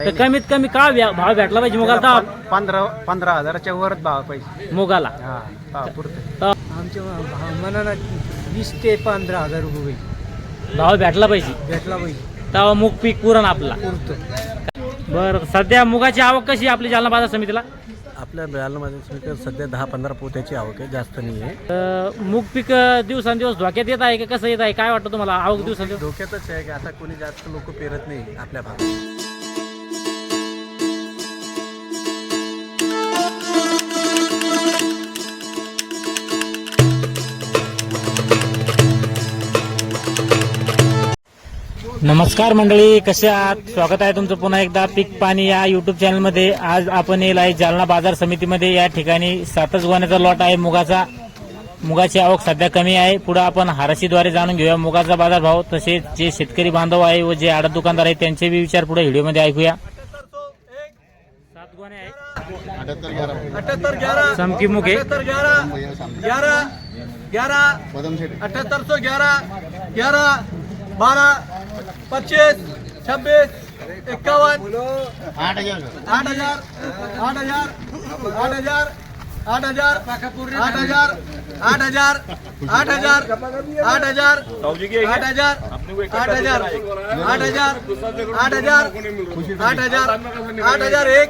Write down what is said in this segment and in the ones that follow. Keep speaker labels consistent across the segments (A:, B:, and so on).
A: तर कमीत कमी का व्या- भाव भेटला पाहिजे मुगाला?
B: पंधरा पंधरा हजाराच्या वरच भाव पाहिजे.
A: मुगाला.
B: हा पुरतं
C: आमच्या मनाला वीस ते पंधरा हजार रुपये
A: भाव भेटला पाहिजे.
C: भेटला पाहिजे.
A: तेव्हा मूग पीक पुरण आपला.
C: पुरतं.
A: बरं सध्या मुगाची आवक कशी आहे आपली जालना बाजार समितीला?
D: आपल्या ब्रँडमध्ये स्पीकर सध्या दहा पंधरा पोत्याची आवक आहे जास्त नाही आहे.
A: तर मूग पीक अं, दिवसांदिवस धोक्यात येत आहे का कसं येत आहे? काय वाटतं तुम्हाला? आवक दिवसांदिवस?
D: धोक्यातच आहे की आता कोणी जास्त लोक पेरत नाही आपल्या भागात.
A: नमस्कार मंडळी कसे आहात? स्वागत आहे तुमचं पुन्हा एकदा पीक पाणी या युट्यूब चॅनलमध्ये आज आपण येईल आहे जालना बाजार समितीमध्ये. या ठिकाणी सातच गोण्याचा लॉट आहे. मुगाचा मुगाची आवक सध्या कमी आहे. पुढे आपण हाराशीद्वारे जाणून घेऊया. मुगाचा बाजार भाव तसेच जे शेतकरी बांधव आहे व जे आडत दुकानदार आहेत त्यांचे बी विचार पुढे व्हिडिओमध्ये ऐकूया. आहे
B: अठ्याहत्तर
A: चमकी मुग आहे.
B: सौ ग्यारह ग्यारह बारह पच्चीस छब्बीस इक्यावन आठ हज़ार आठ हज़ार आठ हज़ार आठ हज़ार आठ हज़ार आठ हज़ार आठ हज़ार आठ हज़ार आठ हज़ार आठ हज़ार आठ हज़ार आठ हज़ार आठ हज़ार आठ हज़ार आठ हज़ार एक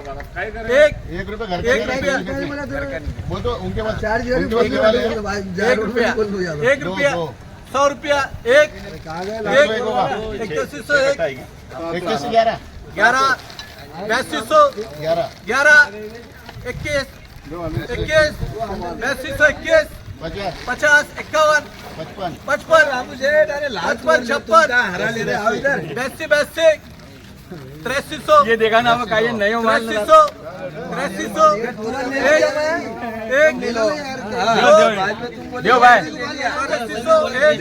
B: एक
E: एक रुपये
B: एक रुपया सौ रुपया एक इक्कीस सौ एक
E: इक्कीस ग्यारह।
B: ग्यारह बयासी सौ
E: ग्यारह।
B: इक्कीस इक्कीस बयासी सौ इक्कीस
E: पचास।
B: इक्यावन
E: पचपन।
B: पचपन छप्पन बैसी बैसी त्रेसी सौ ये देखा ना वो का नए त्रेसी सौ त्रेसी सौ एक एक चौरासी सौ एक.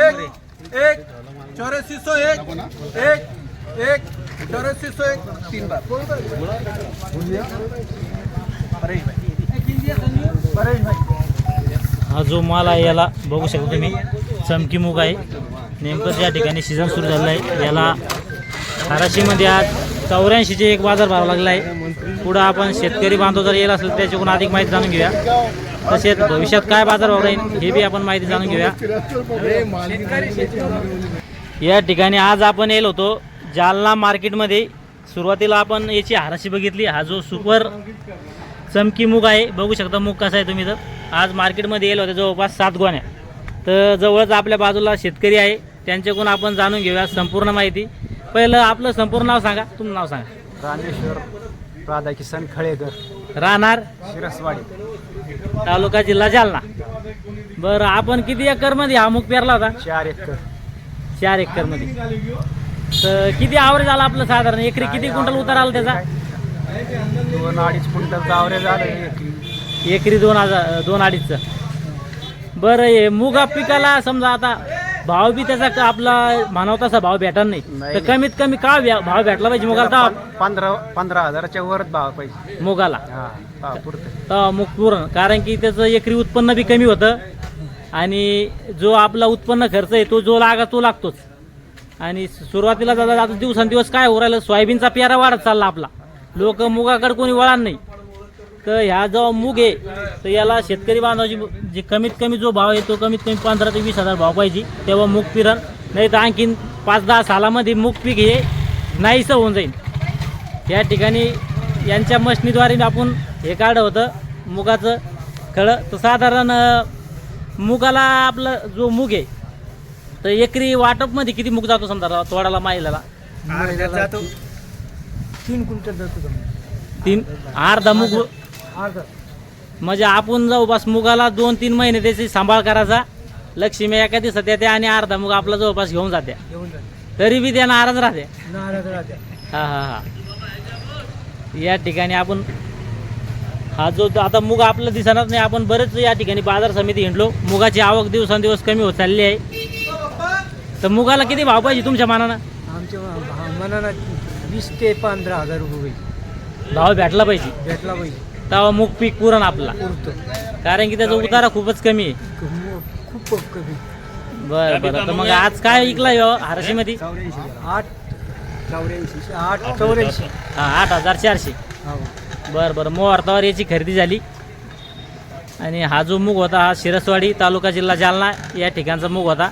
B: एक एक. चौरासी सौ एक. एक एक. चौरासी सौ एक. तीन बार.
A: हा जो माल आहे याला बघू शकता तुम्ही. चमकी मूग आहे. नेमकंच या ठिकाणी सीझन सुरू झालं आहे. याला धाराशीमध्ये आज चौऱ्याऐंशीचे एक बाजार भाव लागला आहे पुढं आपण शेतकरी बांधव जर येईल असेल त्याच्याकडून अधिक माहिती जाणून घेऊया. तसेच भविष्यात काय बाजार भाव राहील हे बी आपण माहिती जाणून घेऊया. या ठिकाणी आज आपण येलो होतो जालना मार्केटमध्ये. सुरुवातीला आपण याची हाराशी बघितली. हा जो सुपर चमकी मूग आहे बघू शकता मूग कसा आहे तुम्ही तर. आज मार्केटमध्ये येलो होते जवळपास सात गोण्या. तर जवळच आपल्या बाजूला शेतकरी आहे. त्यांच्याकडून आपण जाणून घेऊया संपूर्ण माहिती. पहिलं आपलं संपूर्ण नाव सांगा तुमचं नाव सांगा.
B: रामेश्वर राधाकिसन खळेकर.
A: राहणार?
B: शिरसवाडी.
A: तालुका जिल्हा जालना. बरं आपण किती एकरमध्ये हा मूग पेरला होता?
B: चार एकर.
A: चार एकरमध्ये. तर किती आवरेज आला आपलं साधारण? एकरी किती क्विंटल उतार आला त्याचा?
B: दोन अडीच क्विंटल आवरे झालं एक
A: एकरी दोन हजार दोन अडीचचं. बरं हे मुगा पिकाला समजा आता भाव बी त्याचा का आपला म्हणावा तसा भाव भेटणार नाही.
B: नाही.
A: तर कमीत कमी का व्या- भाव भेटला पाहिजे मुगाला? तर
B: पंधरा पंधरा हजाराच्या वरच भाव पाहिजे.
A: मुगाला.
B: हा भाव पुरतं.
A: तर मुग पूर्ण. कारण की त्याचं एकरी उत्पन्न बी कमी होतं. आणि जो आपला उत्पन्न खर्च आहे तो जो लागा तो लागतोच. आणि सुरुवातीला दादा आता दिवसांदिवस काय हो राहिलं सोयाबीनचा पेरा वाढत चालला आपला. लोक मुगाकडे कोणी वळणार नाही. तर ह्या जो मूग आहे तर याला शेतकरी बांधवाची जे कमीत कमी जो भाव आहे तो कमीत कमी पंधरा ते वीस हजार भाव पाहिजे. तेव्हा मूग पिरण नाही तर आणखीन पाच दहा सालामध्ये मूग पीक हे नाहीसं होऊन जाईल. या ठिकाणी यांच्या मशनीद्वारे आपण हे काढलं होतं मुगाचं खळं. तर साधारण मुगाला आपलं जो मूग आहे तर एकरी वाटपमध्ये किती मूग जातो समजा तोडाला माहिलाला
C: तीन क्विंटल जातो?
A: तीन अर्धा मूग म्हणजे आपण जवळपास मुगाला दोन तीन महिने त्याची सांभाळ करायचा. लक्ष्मी एका दिवसात येते आणि अर्धा मूग आपला जवळपास घेऊन जाते.
C: घेऊन
A: तरी बी त्या नाराज राहते.
C: राहत्या
A: हा हा हा. या ठिकाणी आपण हा जो आता मुग आपलं दिसणार नाही आपण बरेच या ठिकाणी बाजार समिती हिंडलो मुगाची आवक दिवसांदिवस कमी होत चालली आहे. तर मुगाला किती भाव पाहिजे तुमच्या मानानं?
C: आमच्या म- मनाला वीस ते पंधरा हजार रुपये
A: भाव भेटला पाहिजे.
C: भेटला पाहिजे.
A: तेव्हा मूग पीक पुरण आपला. कारण की त्याचा उतारा खूपच कमी आहे.
C: खूप कमी.
A: बरं बरं. तर मग आज काय विकला हाराशीमध्ये?
C: आठ चौऱ्याऐंशी आठ चौऱ्याऐंशी.
A: हा आठ हजार चारशे.
C: हो.
A: बरं बरं. मुहूर्तावर याची खरेदी झाली. आणि हा जो मूग होता हा शिरसवाडी तालुका जिल्हा जालना या ठिकाणचा मूग होता.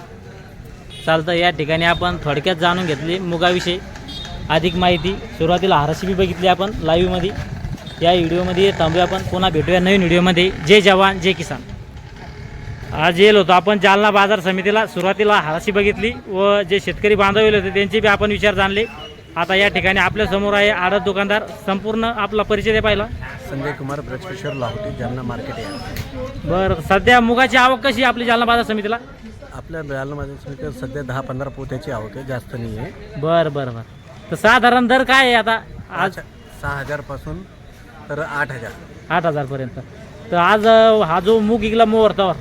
A: चालतं या ठिकाणी आपण थोडक्यात जाणून घेतली मुगाविषयी अधिक माहिती. सुरुवातीला हाराशी बी बघितली आपण लाईव्हमध्ये या व्हिडिओमध्ये थांबूया आपण. पुन्हा भेटूया नवीन व्हिडिओमध्ये. जय जवान जय किसान. आज येलो होतो. आपण जालना बाजार समितीला सुरुवातीला हाराशी बघितली व जे शेतकरी बांधव येले होते त्यांचे बी आपण विचार जाणले. आता या ठिकाणी आपल्यासमोर आहे आडत दुकानदार. संपूर्ण आपला परिचय दे पाहिला.
B: Sanjay Kumar Brajkishore Lahoti Jalna market yard.
A: बरं सध्या मुगाची आवक कशी आहे आपली जालना बाजार समितीला?
B: आपल्या जालना मार्केट समितीवर सध्या दहा पंधरा पोत्याची आवक आहे जास्त नाही आहे
A: बरं बरं बरं. तर साधारण दर काय आहे आता? आज
B: आज सहा हजारपासून तर आठ हजार.
A: आठ हजारपर्यंत. तर आज अं, हा जो मूग विकला मुहूर्तावर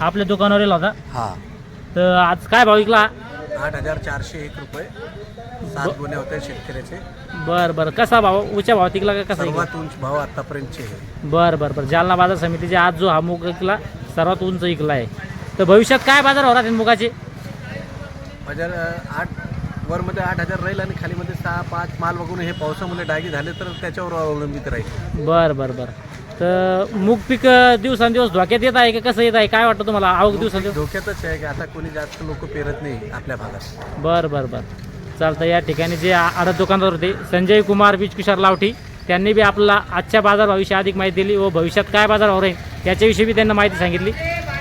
A: आपल्या दुकानावर येला होता?
B: हा.
A: तर आज काय भाव विकला
B: आठ हजार चारशे एक रुपये. सात गुन्हे होते शेतकऱ्याचे.
A: बरं बरं. कसा भाव उच्च भाव विकला का कसा
B: सर्वात उंच भाव आतापर्यंतचे आहे.
A: बरं बरं बरं. जालना बाजार समितीचे आज जो हा मूग विकला सर्वात उंच विकला आहे. तर भविष्यात काय बाजार होणार आहेत मुगाचे?
B: हजार अं, आठ वरमध्ये आठ हजार राहील आणि खालीमध्ये सहा पाच माल बघून हे पावसामुळे डागी झाले तर त्याच्यावर अवलंबित राहील.
A: बरं बरं बरं. तर मूग पीक दिवसांदिवस धोक्यात येत आहे का? कसं येत आहे? काय वाटतं तुम्हाला? आवक दिवसांदिवस?
B: धोक्यातच आहे की? आता कोणी जास्त लोक पेरत नाही आपल्या भागात.
A: बरं बरं बरं. चालतं या ठिकाणी जे आडत दुकानदार होते संजय कुमार बीजकिशोर लावठी त्यांनी बी आपला आजच्या बाजारभावाविषयी अधिक माहिती दिली व भविष्यात काय बाजारभाव राहील याच्याविषयी बी त्यांना माहिती सांगितली.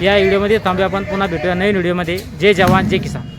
A: या व्हिडिओमध्ये थांबूया आपण पुन्हा भेटूया नवीन व्हिडिओमध्ये. जय जवान जय किसान.